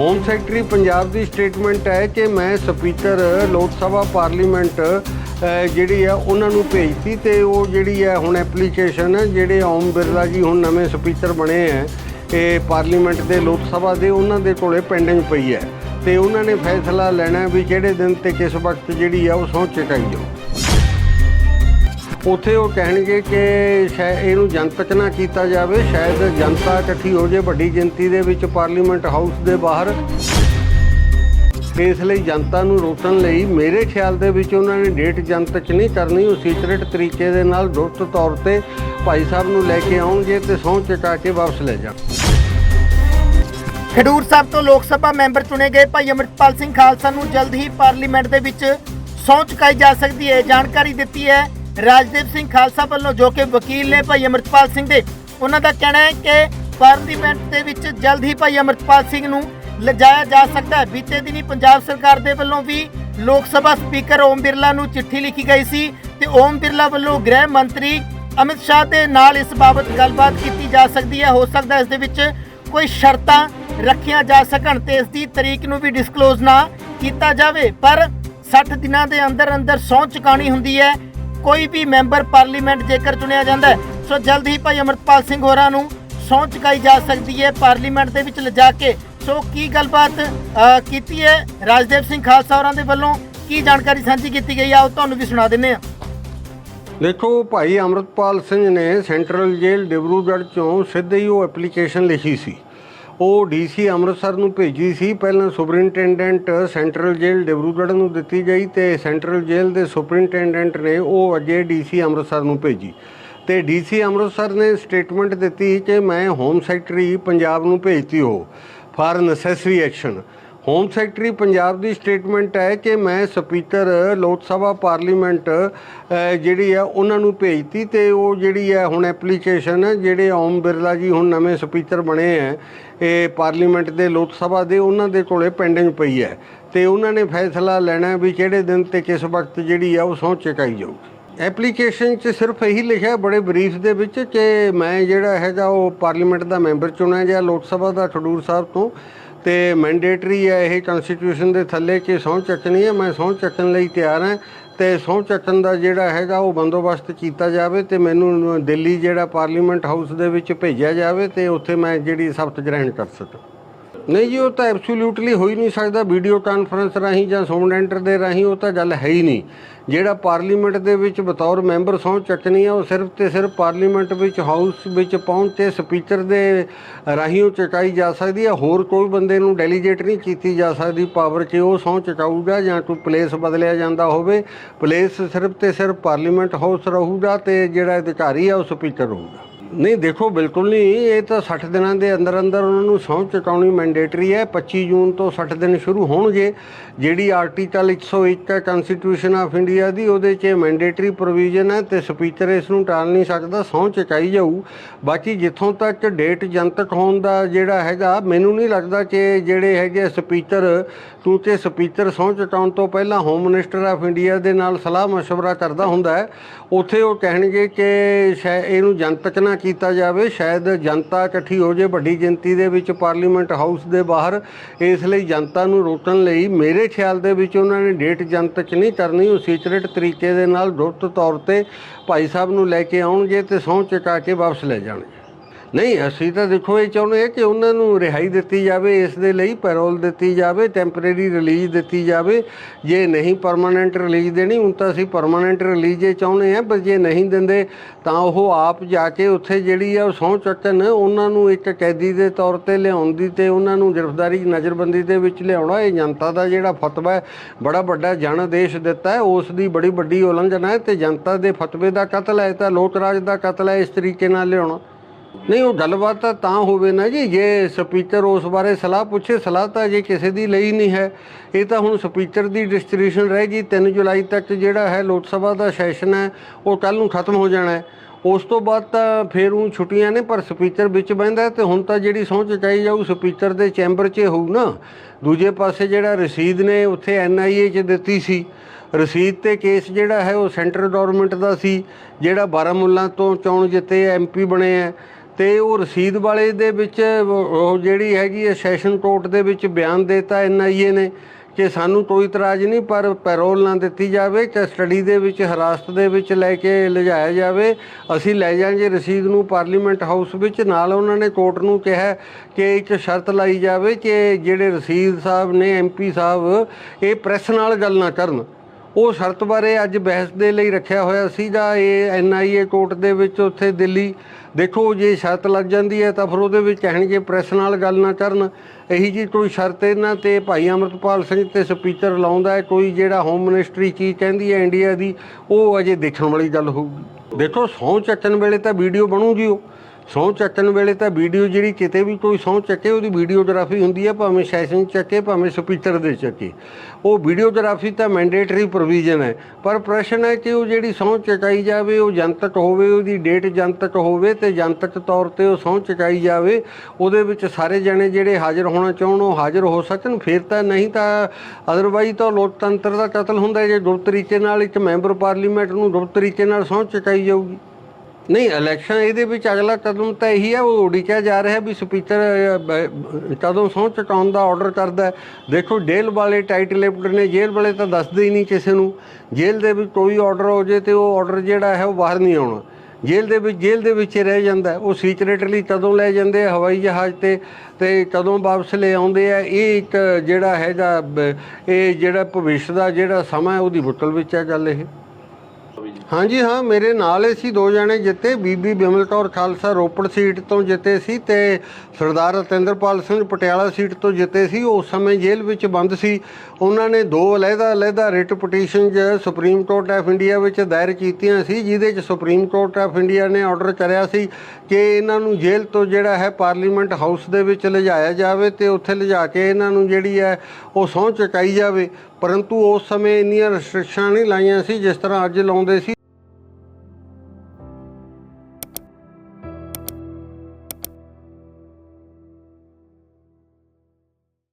Home secretary Punjab ਦੀ statement ਹੈ ਕਿ ਮੈਂ ਸਪੀਕਰ ਲੋਕ ਸਭਾ ਪਾਰਲੀਮੈਂਟ ਜਿਹੜੀ ਆ ਉਹਨਾਂ ਨੂੰ ਭੇਜਤੀ ਤੇ ਉਹ ਜਿਹੜੀ ਹੈ, ਹੁਣ ਐਪਲੀਕੇਸ਼ਨ ਜਿਹੜੇ ਓਮ ਬਿਰਲਾ ਜੀ ਹੁਣ ਨਵੇਂ ਸਪੀਕਰ ਬਣੇ ਹੈ, ਇਹ ਪਾਰਲੀਮੈਂਟ ਦੇ ਲੋਕ ਸਭਾ ਦੇ, ਉਹਨਾਂ ਦੇ ਕੋਲੇ ਪੈਂਡਿੰਗ ਪਈ ਹੈ ਤੇ ਉਹਨਾਂ ਨੇ ਫੈਸਲਾ ਲੈਣਾ ਵੀ ਕਿਹੜੇ ਦਿਨ ਤੇ ਕਿਸ ਵਕਤ ਜਿਹੜੀ ਆ ਉਹ ਸਹੁੰ ਚੁਕਾਈ ਜਾਊ। ਉੱਥੇ ਉਹ ਕਹਿਣਗੇ ਕਿ ਸ਼ਾਇਦ ਇਹਨੂੰ ਜਨਤਕ ਨਾ ਕੀਤਾ ਜਾਵੇ, ਸ਼ਾਇਦ ਜਨਤਾ ਇਕੱਠੀ ਹੋ ਜੇ ਵੱਡੀ ਗਿਣਤੀ ਦੇ ਵਿੱਚ ਪਾਰਲੀਮੈਂਟ ਹਾਊਸ ਦੇ ਬਾਹਰ। ਇਸ ਲਈ ਜਨਤਾ ਨੂੰ ਰੋਕਣ ਲਈ ਮੇਰੇ ਖਿਆਲ ਦੇ ਵਿੱਚ ਉਹਨਾਂ ਨੇ ਡੇਟ ਜਨਤਕ ਨਹੀਂ ਕਰਨੀ, ਉਹ ਸੀਕ੍ਰੀਟ ਤਰੀਕੇ ਦੇ ਨਾਲ ਗੁਪਤ ਤੌਰ ਤੇ ਭਾਈ ਸਾਹਿਬ ਨੂੰ ਲੈ ਕੇ ਆਉਣਗੇ ਤੇ ਸਹੁੰ ਚੁਕਾ ਕੇ ਵਾਪਸ ਲੈ ਜਾਣ। ਖਡੂਰ ਸਾਹਿਬ ਤੋਂ ਲੋਕ ਸਭਾ ਮੈਂਬਰ ਚੁਣੇ ਗਏ ਭਾਈ ਅਮਰਿਤਪਾਲ ਸਿੰਘ ਖਾਲਸਾ ਨੂੰ ਜਲਦ ਹੀ ਪਾਰਲੀਮੈਂਟ ਦੇ ਵਿੱਚ ਸਹੁੰ ਚੁਕਾਈ ਜਾ ਸਕਦੀ ਹੈ। ਜਾਣਕਾਰੀ ਦਿੱਤੀ ਹੈ ਰਾਜਦੀਪ ਸਿੰਘ ਖਾਲਸਾ ਵੱਲੋਂ ਜੋ ਕਿ ਵਕੀਲ ਨੇ ਭਾਈ ਅਮਰਿਤਪਾਲ ਸਿੰਘ ਦੇ, ਉਹਨਾਂ ਦਾ ਕਹਿਣਾ ਹੈ ਕਿ ਪਾਰਲੀਮੈਂਟ ਦੇ ਵਿੱਚ ਜਲਦ ਹੀ ਭਾਈ ਅਮਰਿਤਪਾਲ ਸਿੰਘ ਨੂੰ ਲਿਜਾਇਆ ਜਾ ਸਕਦਾ ਹੈ। ਬੀਤੇ ਦਿਨੀ ਪੰਜਾਬ ਸਰਕਾਰ ਦੇ ਵੱਲੋਂ ਵੀ ਲੋਕ ਸਭਾ ਸਪੀਕਰ ਓਮ ਬਿਰਲਾ ਨੂੰ ਚਿੱਠੀ ਲਿਖੀ ਗਈ ਸੀ ਤੇ ਓਮ ਬਿਰਲਾ ਵੱਲੋਂ ਗ੍ਰਹਿ ਮੰਤਰੀ ਅਮਿਤ ਸ਼ਾਹ ਦੇ ਨਾਲ ਇਸ ਬਾਬਤ ਗੱਲਬਾਤ ਕੀਤੀ ਜਾ ਸਕਦੀ ਹੈ। ਹੋ ਸਕਦਾ ਹੈ ਇਸ ਦੇ ਵਿੱਚ ਕੋਈ ਸ਼ਰਤਾਂ ਰੱਖੀਆਂ ਜਾ ਸਕਣ ਤੇ ਇਸ ਦੀ ਤਰੀਕ ਨੂੰ ਵੀ ਡਿਸਕਲੋਜ਼ ਨਾ ਕੀਤਾ ਜਾਵੇ। ਪਰ 60 ਦਿਨਾਂ ਦੇ ਅੰਦਰ ਅੰਦਰ ਸਹੁੰ ਚੁਕਾਣੀ ਹੁੰਦੀ ਹੈ। ਕੋਈ ਵੀ ਮੈਂਬਰ ਪਾਰਲੀਮੈਂਟ ਜੇਕਰ ਚੁਣਿਆ ਜਾਂਦਾ ਸੋ ਜਲਦ ਹੀ ਭਾਈ ਅਮਰਪਾਲ ਸਿੰਘ ਹੋਰਾਂ ਨੂੰ ਸਹੁੰ ਚੁਕਾਈ ਜਾ ਸਕਦੀ ਹੈ ਪਾਰਲੀਮੈਂਟ ਦੇ ਵਿੱਚ ਲਿਜਾ ਕੇ। ਸੋ ਕੀ ਗੱਲਬਾਤ ਕੀਤੀ ਹੈ ਰਾਜਦੇਵ ਸਿੰਘ ਖਾਲਸਾ ਹੋਰਾਂ ਦੇ ਵੱਲੋਂ? ਕੀ ਜਾਣਕਾਰੀ ਸਾਂਝੀ ਕੀਤੀ ਗਈ ਆ ਉਹ ਤੁਹਾਨੂੰ ਵੀ ਸੁਣਾ ਦਿੰਨੇ ਆ ਦੇਖੋ ਭਾਈ ਅਮਰਤਪਾਲ ਸਿੰਘ ਨੇ ਸੈਂਟਰਲ ਜੇਲ੍ਹ ਡਿਬਰੂਗੜ੍ਹ ਚੋਂ ਸਿੱਧੇ ਹੀ ਉਹ ਐਪਲੀਕੇਸ਼ਨ ਲਿਖੀ ਸੀ। ਉਹ ਡੀਸੀ ਅੰਮ੍ਰਿਤਸਰ ਨੂੰ ਭੇਜੀ ਸੀ। ਪਹਿਲਾਂ ਸੁਪਰਿੰਟੈਂਡੈਂਟ ਸੈਂਟਰਲ ਜੇਲ੍ਹ ਡਿਬਰੂਗੜ੍ਹ ਨੂੰ ਦਿੱਤੀ ਗਈ ਤੇ ਸੈਂਟਰਲ ਜੇਲ੍ਹ ਦੇ ਸੁਪਰਿੰਟੈਂਡੈਂਟ ਨੇ ਉਹ ਅਜੇ ਡੀਸੀ ਅੰਮ੍ਰਿਤਸਰ ਨੂੰ ਭੇਜੀ। ਤੇ ਡੀਸੀ ਅੰਮ੍ਰਿਤਸਰ ਨੇ ਸਟੇਟਮੈਂਟ ਦਿੱਤੀ ਕਿ ਮੈਂ ਹੋਮ ਸੈਕਟਰੀ ਪੰਜਾਬ ਨੂੰ ਭੇਜਤੀ ਹੋ for necessary action. Home secretary Punjab the statement ਹੈ ਕਿ ਮੈਂ ਸਪੀਕਰ ਲੋਕ ਸਭਾ ਪਾਰਲੀਮੈਂਟ ਜਿਹੜੀ ਆ ਉਹਨਾਂ ਨੂੰ ਭੇਜਤੀ ਤੇ ਉਹ ਜਿਹੜੀ ਹੈ, ਹੁਣ ਐਪਲੀਕੇਸ਼ਨ ਜਿਹੜੇ ਓਮ ਬਿਰਲਾ ਜੀ ਹੁਣ ਨਵੇਂ ਸਪੀਕਰ ਬਣੇ ਹੈ, ਇਹ ਪਾਰਲੀਮੈਂਟ ਦੇ, ਲੋਕ ਸਭਾ ਦੇ, ਉਹਨਾਂ ਦੇ ਕੋਲੇ ਪੈਂਡਿੰਗ ਪਈ ਹੈ। ਤੇ ਉਹਨਾਂ ਨੇ ਫੈਸਲਾ ਲੈਣਾ ਵੀ ਕਿਹੜੇ ਦਿਨ ਤੇ ਕਿਸ ਵਕਤ ਜਿਹੜੀ ਆ ਉਹ ਸਹੁੰ ਚੁਕਾਈ ਜਾਊਗੀ। ਐਪਲੀਕੇਸ਼ਨ 'ਚ ਸਿਰਫ ਇਹੀ ਲਿਖਿਆ ਬੜੇ ਬਰੀਫ ਦੇ ਵਿੱਚ ਕਿ ਮੈਂ ਜਿਹੜਾ ਹੈਗਾ, ਉਹ ਪਾਰਲੀਮੈਂਟ ਦਾ ਮੈਂਬਰ ਚੁਣਿਆ ਗਿਆ, ਲੋਕ ਸਭਾ ਦਾ ਖਡੂਰ ਸਾਹਿਬ ਤੋਂ। ਤੇ ਮੈਂਡੇਟਰੀ ਹੈ ਇਹ ਕਨਸਟੀਟਿਊਸ਼ਨ ਦੇ ਥੱਲੇ ਕਿ ਸਹੁੰ ਚੱਕਣੀ ਹੈ, ਮੈਂ ਸਹੁੰ ਚੱਕਣ ਲਈ ਤਿਆਰ ਹਾਂ ਤੇ ਸਹੁੰ ਚੱਕਣ ਦਾ ਜਿਹੜਾ ਹੈਗਾ ਉਹ ਬੰਦੋਬਸਤ ਕੀਤਾ ਜਾਵੇ ਤੇ ਮੈਨੂੰ ਦਿੱਲੀ ਜਿਹੜਾ ਪਾਰਲੀਮੈਂਟ ਹਾਊਸ ਦੇ ਵਿੱਚ ਭੇਜਿਆ ਜਾਵੇ ਤੇ ਉੱਥੇ ਮੈਂ ਜਿਹੜੀ ਸਬਤ ਗ੍ਰਹਿਣ ਕਰ ਸਕਾਂ। ਨਹੀਂ ਜੀ, ਉਹ ਤਾਂ ਐਬਸੋਲੂਟਲੀ ਹੋ ਹੀ ਨਹੀਂ ਸਕਦਾ ਵੀਡੀਓ ਕਾਨਫਰੰਸ ਰਾਹੀਂ ਜਾਂ ਸਾਊਂਡ ਐਂਟਰ ਦੇ ਰਾਹੀਂ, ਉਹ ਤਾਂ ਗੱਲ ਹੈ ਹੀ ਨਹੀਂ। ਜਿਹੜਾ ਪਾਰਲੀਮੈਂਟ ਦੇ ਵਿੱਚ ਬਤੌਰ ਮੈਂਬਰ ਸਹੁੰ ਚੱਕਣੀ ਆ, ਉਹ ਸਿਰਫ ਤੇ ਸਿਰਫ ਪਾਰਲੀਮੈਂਟ ਵਿੱਚ ਹਾਊਸ ਵਿੱਚ ਪਹੁੰਚ ਕੇ ਸਪੀਕਰ ਦੇ ਰਾਹੀਂ ਉਹ ਚੁਕਾਈ ਜਾ ਸਕਦੀ ਹੈ ਹੋਰ ਕੋਈ ਬੰਦੇ ਨੂੰ ਡੈਲੀਗੇਟ ਨਹੀਂ ਕੀਤੀ ਜਾ ਸਕਦੀ ਪਾਵਰ ਕਿ ਉਹ ਸਹੁੰ ਚੁਕਾਊਗਾ ਜਾਂ ਕੋਈ ਪਲੇਸ ਬਦਲਿਆ ਜਾਂਦਾ ਹੋਵੇ। ਪਲੇਸ ਸਿਰਫ ਤੇ ਸਿਰਫ ਪਾਰਲੀਮੈਂਟ ਹਾਊਸ ਰਹੂਗਾ ਤੇ ਜਿਹੜਾ ਅਧਿਕਾਰੀ ਆ, ਉਹ ਸਪੀਕਰ ਰਹੂਗਾ। ਨਹੀਂ ਦੇਖੋ ਬਿਲਕੁਲ ਨਹੀਂ ਇਹ ਤਾਂ 60 ਦਿਨਾਂ ਦੇ ਅੰਦਰ ਅੰਦਰ ਉਹਨਾਂ ਨੂੰ ਸਹੁੰ ਚੁਕਾਉਣੀ ਮੈਂਡੇਟਰੀ ਹੈ 25 ਜੂਨ ਤੋਂ 60 ਦਿਨ ਸ਼ੁਰੂ ਹੋਣਗੇ ਜਿਹੜੀ ਆਰਟੀਕਲ 101 ਹੈ ਕਨਸਟੀਟਿਊਸ਼ਨ ਆਫ ਇੰਡੀਆ ਦੀ ਉਹਦੇ 'ਚ ਮੈਂਡੇਟਰੀ ਪ੍ਰੋਵੀਜ਼ਨ ਹੈ ਤੇ ਸਪੀਕਰ ਇਸ ਨੂੰ ਟਾਲ ਨਹੀਂ ਸਕਦਾ ਸਹੁੰ ਚੁਕਾਈ ਜਾਊ ਬਾਕੀ ਜਿੱਥੋਂ ਤੱਕ ਡੇਟ ਜਨਤਕ ਹੋਣ ਦਾ ਜਿਹੜਾ ਹੈਗਾ ਮੈਨੂੰ ਨਹੀਂ ਲੱਗਦਾ ਕਿ ਜਿਹੜੇ ਹੈਗੇ ਸਪੀਕਰ ਕਿਉਂਕਿ ਸਪੀਕਰ ਸਹੁੰ ਚੁਕਾਉਣ ਤੋਂ ਪਹਿਲਾਂ ਹੋਮ ਮਿਨਿਸਟਰ ਆਫ ਇੰਡੀਆ ਦੇ ਨਾਲ ਸਲਾਹ مشورہ ਕਰਦਾ ਹੁੰਦਾ ਹੈ ਉੱਥੇ ਉਹ ਕਹਿਣਗੇ ਕਿ ਸ਼ਾਇਦ ਇਹਨੂੰ ਜਨਤਕ ਨਾ ਕੀਤਾ ਜਾਵੇ, ਸ਼ਾਇਦ ਜਨਤਾ ਇਕੱਠੀ ਹੋ ਜੇ ਵੱਡੀ ਗਿਣਤੀ ਦੇ ਵਿੱਚ ਪਾਰਲੀਮੈਂਟ ਹਾਊਸ ਦੇ ਬਾਹਰ, ਇਸ ਲਈ ਜਨਤਾ ਨੂੰ ਰੋਕਣ ਲਈ ਮੇਰੇ ਖਿਆਲ ਦੇ ਵਿੱਚ ਉਹਨਾਂ ਨੇ ਡੇਟ ਜਨਤਕ ਨਹੀਂ ਕਰਨੀ, ਉਹ ਸੀਕ੍ਰੀਟ ਤਰੀਕੇ ਦੇ ਨਾਲ ਗੁਪਤ ਤੌਰ ਤੇ ਭਾਈ ਸਾਹਿਬ ਨੂੰ ਲੈ ਕੇ ਆਉਣਗੇ ਤੇ ਸਹੁੰ ਚੁਕਾ ਕੇ ਵਾਪਸ ਲੈ ਜਾਣਗੇ। ਨਹੀਂ, ਅਸੀਂ ਤਾਂ ਦੇਖੋ ਇਹ ਚਾਹੁੰਦੇ ਹਾਂ ਕਿ ਉਹਨਾਂ ਨੂੰ ਰਿਹਾਈ ਦਿੱਤੀ ਜਾਵੇ ਇਸ ਦੇ ਲਈ, ਪੈਰੋਲ ਦਿੱਤੀ ਜਾਵੇ ਟੈਂਪਰੇਰੀ ਰਿਲੀਜ਼ ਦਿੱਤੀ ਜਾਵੇ। ਜੇ ਨਹੀਂ ਪਰਮਾਨੈਂਟ ਰਿਲੀਜ਼ ਦੇਣੀ, ਹੁਣ ਤਾਂ ਅਸੀਂ ਪਰਮਾਨੈਂਟ ਰਿਲੀਜ਼ ਇਹ ਚਾਹੁੰਦੇ ਹਾਂ, ਪਰ ਜੇ ਨਹੀਂ ਦਿੰਦੇ, ਤਾਂ ਉਹ ਆਪ ਜਾ ਕੇ ਉੱਥੇ ਜਿਹੜੀ ਆ ਉਹ ਸਹੁੰ ਚੱਕਣ ਉਹਨਾਂ ਨੂੰ ਇੱਕ ਕੈਦੀ ਦੇ ਤੌਰ ਤੇ ਲਿਆਉਣ ਦੀ ਤੇ ਉਹਨਾਂ ਨੂੰ ਗ੍ਰਿਫਤਾਰੀ ਨਜ਼ਰਬੰਦੀ ਦੇ ਵਿੱਚ ਲਿਆਉਣਾ, ਇਹ ਜਨਤਾ ਦਾ ਜਿਹੜਾ ਫਤਵਾ ਹੈ, ਬੜਾ ਵੱਡਾ ਜਨ ਆਦੇਸ਼ ਦਿੱਤਾ ਹੈ, ਉਸ ਦੀ ਬੜੀ ਵੱਡੀ ਉਲੰਘਣਾ ਹੈ ਤੇ ਜਨਤਾ ਦੇ ਫਤਵੇ ਦਾ ਕਤਲ ਹੈ ਤਾਂ ਲੋਕ ਰਾਜ ਦਾ ਕਤਲ ਹੈ, ਇਸ ਤਰੀਕੇ ਨਾਲ ਲਿਆਉਣਾ। ਨਹੀਂ, ਉਹ ਗੱਲਬਾਤ ਤਾਂ ਤਾਂ ਹੋਵੇ ਨਾ ਜੀ, ਜੇ ਸਪੀਕਰ ਉਸ ਬਾਰੇ ਸਲਾਹ ਪੁੱਛੇ, ਸਲਾਹ ਤਾਂ ਜੇ ਕਿਸੇ ਦੀ ਲਈ ਨਹੀਂ ਹੈ। ਇਹ ਤਾਂ ਹੁਣ ਸਪੀਕਰ ਦੀ ਡਿਸਟ੍ਰੀਬਿਊਸ਼ਨ ਗਈ 3 ਜੁਲਾਈ ਤੱਕ ਜਿਹੜਾ ਹੈ ਲੋਕ ਸਭਾ ਦਾ ਸੈਸ਼ਨ ਹੈ, ਉਹ ਕੱਲ ਨੂੰ ਖਤਮ ਹੋ ਜਾਣਾ ਹੈ। ਉਸ ਤੋਂ ਬਾਅਦ ਤਾਂ ਫਿਰ ਉਹ ਛੁੱਟੀਆਂ ਨੇ, ਪਰ ਸਪੀਕਰ ਵਿੱਚ ਬਹਿੰਦਾ ਹੈ ਤੇ ਹੁਣ ਤਾਂ ਜਿਹੜੀ ਸਹੁੰ ਚੁਕਾਈ ਜਾਊ, ਸਪੀਕਰ ਦੇ ਚੈਂਬਰ 'ਚ ਹੋਊ ਨਾ। ਦੂਜੇ ਪਾਸੇ ਜਿਹੜਾ ਰਸੀਦ ਨੇ, ਉੱਥੇ ਐਨਆਈਏ 'ਚ ਦਿੱਤੀ ਸੀ। ਰਸੀਦ ਤੇ ਕੇਸ ਜਿਹੜਾ ਹੈ, ਉਹ ਸੈਂਟਰ ਗਵਰਨਮੈਂਟ ਦਾ ਸੀ, ਜਿਹੜਾ ਬਾਰਾਮੁੱਲਾ ਤੋਂ ਚੋਣ ਜਿੱਤੇ ਐਮਪੀ ਬਣੇ ਹੈ। ਤੇ ਉਹ ਰਸੀਦ ਵਾਲੇ ਦੇ ਵਿੱਚ ਉਹ ਜਿਹੜੀ ਹੈਗੀ ਹੈ ਸੈਸ਼ਨ ਕੋਰਟ ਦੇ ਵਿੱਚ ਬਿਆਨ ਦਿੱਤਾ ਐਨਆਈਏ ਨੇ ਕਿ ਸਾਨੂੰ ਕੋਈ ਇਤਰਾਜ਼ ਨਹੀਂ, ਪਰ ਪੈਰੋਲ ਨਾ ਦਿੱਤੀ ਜਾਵੇ ਕਸਟਡੀ ਦੇ ਵਿੱਚ, ਹਿਰਾਸਤ ਦੇ ਵਿੱਚ ਲੈ ਕੇ ਲਿਜਾਇਆ ਜਾਵੇ। ਅਸੀਂ ਲੈ ਜਾਾਂਗੇ ਰਸੀਦ ਨੂੰ ਪਾਰਲੀਮੈਂਟ ਹਾਊਸ ਵਿੱਚ। ਨਾਲ ਉਹਨਾਂ ਨੇ ਕੋਰਟ ਨੂੰ ਕਿਹਾ ਕਿ ਇੱਕ ਸ਼ਰਤ ਲਾਈ ਜਾਵੇ ਕਿ ਜਿਹੜੇ ਰਸੀਦ ਸਾਹਿਬ ਨੇ ਐਮਪੀ ਸਾਹਿਬ, ਇਹ ਪ੍ਰੈਸ ਨਾਲ ਗੱਲ ਨਾ ਕਰਨ। ਉਹ ਸ਼ਰਤ ਬਾਰੇ ਅੱਜ ਬਹਿਸ ਦੇ ਲਈ ਰੱਖਿਆ ਹੋਇਆ ਸੀਗਾ ਇਹ ਐਨਆਈਏ ਕੋਰਟ ਦੇ ਵਿੱਚ ਉੱਥੇ ਦਿੱਲੀ, ਦੇਖੋ ਜੇ ਸ਼ਰਤ ਲੱਗ ਜਾਂਦੀ ਹੈ ਤਾਂ ਫਿਰ ਉਹਦੇ ਵਿੱਚ ਕਹਿਣਗੇ ਪ੍ਰੈਸ ਨਾਲ ਗੱਲ ਨਾ ਕਰਨ। ਇਹੀ ਜੀ ਕੋਈ ਸ਼ਰਤ ਇਹਨਾਂ ਤੇ ਭਾਈ ਅਮਰਤਪਾਲ ਸਿੰਘ ਤੇ ਸਪੀਕਰ ਲਾਉਂਦਾ ਹੈ, ਕੋਈ ਜਿਹੜਾ ਹੋਮ ਮਿਨਿਸਟਰੀ ਕੀ ਕਹਿੰਦੀ ਹੈ ਇੰਡੀਆ ਦੀ, ਉਹ ਅਜੇ ਦੇਖਣ ਵਾਲੀ ਗੱਲ ਹੋਊਗੀ। ਦੇਖੋ ਸਹੁੰ ਚੱਕਣ ਵੇਲੇ ਤਾਂ ਵੀਡੀਓ ਬਣੂਗੀ ਉਹ। ਸਹੁੰ ਚੱਕਣ ਵੇਲੇ ਤਾਂ ਵੀਡੀਓ ਜਿਹੜੀ ਕਿਤੇ ਵੀ ਕੋਈ ਸਹੁੰ ਚੱਕੇ, ਉਹਦੀ ਵੀਡੀਓਗ੍ਰਾਫੀ ਹੁੰਦੀ ਹੈ ਭਾਵੇਂ ਸੈਸ਼ਨ ਚੱਕੇ, ਭਾਵੇਂ ਸਪੀਕਰ ਦੇ ਚੱਕੇ। ਉਹ ਵੀਡੀਓਗ੍ਰਾਫੀ ਤਾਂ ਮੈਂਡੇਟਰੀ ਪ੍ਰੋਵੀਜ਼ਨ ਹੈ। ਪਰ ਪ੍ਰਸ਼ਨ ਹੈ ਕਿ ਉਹ ਜਿਹੜੀ ਸਹੁੰ ਚਕਾਈ ਜਾਵੇ, ਉਹ ਜਨਤਕ ਹੋਵੇ, ਉਹਦੀ ਡੇਟ ਜਨਤਕ ਹੋਵੇ ਤੇ ਜਨਤਕ ਤੌਰ ਤੇ ਉਹ ਸਹੁੰ ਚਕਾਈ ਜਾਵੇ, ਉਹਦੇ ਵਿੱਚ ਸਾਰੇ ਜਣੇ ਜਿਹੜੇ ਹਾਜ਼ਰ ਹੋਣਾ ਚਾਹੁਣ, ਉਹ ਹਾਜ਼ਰ ਹੋ ਸਕਣ। ਫਿਰ ਤਾਂ ਨਹੀਂ ਤਾਂ ਅਦਰਵਾਈਜ਼ ਤਾਂ ਲੋਕਤੰਤਰ ਦਾ ਕਤਲ ਹੁੰਦਾ ਜੇ ਗੁਪਤ ਤਰੀਕੇ ਨਾਲ ਇੱਕ ਮੈਂਬਰ ਪਾਰਲੀਮੈਂਟ ਨੂੰ ਗੁਪਤ ਤਰੀਕੇ ਨਾਲ ਸਹੁੰ ਚਕਾਈ ਜਾਊਗੀ। ਨਹੀਂ ਇਲੈਕਸ਼ਨ ਇਹਦੇ ਵਿੱਚ ਅਗਲਾ ਕਦਮ ਤਾਂ ਇਹੀ ਹੈ ਉਹ ਉਡੀਕਿਆ ਜਾ ਰਿਹਾ ਵੀ ਸਪੀਕਰ ਅ, ਕਦੋਂ ਸਹੁੰ ਚੁਕਾਉਣ ਦਾ ਆਰਡਰ ਕਰਦਾ ਦੇਖੋ ਜੇਲ੍ਹ ਵਾਲੇ ਟਾਈਟ ਲਿਪਟ ਨੇ ਜੇਲ੍ਹ ਵਾਲੇ ਤਾਂ ਦੱਸਦੇ ਹੀ ਨਹੀਂ ਕਿਸੇ ਨੂੰ। ਜੇਲ੍ਹ ਦੇ ਵਿੱਚ ਕੋਈ ਆਰਡਰ ਹੋ ਜੇ ਤੇ ਉਹ ਆਰਡਰ ਜਿਹੜਾ ਹੈ ਉਹ ਬਾਹਰ ਨਹੀਂ ਆਉਣਾ। ਜੇਲ੍ਹ ਦੇ ਵਿੱਚ ਜੇਲ੍ਹ ਦੇ ਵਿੱਚ ਰਹਿ ਜਾਂਦਾ ਉਹ ਸੀਕ੍ਰੇਟਲੀ ਕਦੋਂ ਲੈ ਜਾਂਦੇ ਹਵਾਈ ਜਹਾਜ਼ ਤੇ ਤੇ ਕਦੋਂ ਵਾਪਸ ਲੈ ਆਉਂਦੇ ਆ। ਇਹ ਇੱਕ ਜਿਹੜਾ ਹੈਗਾ ਇਹ ਜਿਹੜਾ ਭਵਿੱਖ ਦਾ ਜਿਹੜਾ ਸਮਾਂ ਉਹਦੀ ਬੁੱਤਲ ਵਿੱਚ ਹੈ ਗੱਲ ਇਹ। ਹਾਂਜੀ, ਹਾਂ, ਮੇਰੇ ਨਾਲ ਹੀ ਸੀ ਦੋ ਜਣੇ ਜਿੱਤੇ ਬੀਬੀ ਬਿਮਲ ਕੌਰ ਖਾਲਸਾ ਰੋਪੜ ਸੀਟ ਤੋਂ ਜਿੱਤੇ ਸੀ ਤੇ ਸਰਦਾਰ ਰਤਿੰਦਰਪਾਲ ਸਿੰਘ ਪਟਿਆਲਾ ਸੀਟ ਤੋਂ ਜਿੱਤੇ ਸੀ। ਉਸ ਸਮੇਂ ਜੇਲ੍ਹ ਵਿੱਚ ਬੰਦ ਸੀ। ਉਹਨਾਂ ਨੇ ਦੋ ਅਲੱਗਾ ਅਲੱਗਾ ਰਿਟ ਪਟੀਸ਼ਨ ਜ ਸੁਪਰੀਮ ਕੋਰਟ ਆਫ ਇੰਡੀਆ ਵਿੱਚ ਦਾਇਰ ਕੀਤੀਆਂ ਸੀ, ਜਿਹਦੇ 'ਚ ਸੁਪਰੀਮ ਕੋਰਟ ਆਫ ਇੰਡੀਆ ਨੇ ਆਰਡਰ ਕਰਿਆ ਸੀ ਕਿ ਇਹਨਾਂ ਨੂੰ ਜੇਲ੍ਹ ਤੋਂ ਜਿਹੜਾ ਹੈ ਪਾਰਲੀਮੈਂਟ ਹਾਊਸ ਦੇ ਵਿੱਚ ਲਿਜਾਇਆ ਜਾਵੇ ਤੇ ਉੱਥੇ ਲਿਜਾ ਕੇ ਇਹਨਾਂ ਨੂੰ ਜਿਹੜੀ ਹੈ ਉਹ ਸਹੁੰ ਚੁਕਾਈ ਜਾਵੇ। ਪਰੰਤੂ ਉਸ ਸਮੇਂ ਇੰਨੀਆਂ ਰੈਸਟ੍ਰਿਕਸ਼ਨਾਂ ਨਹੀਂ ਲਾਈਆਂ ਸੀ ਜਿਸ ਤਰ੍ਹਾਂ ਅੱਜ ਲਾਉਂਦੇ ਸੀ।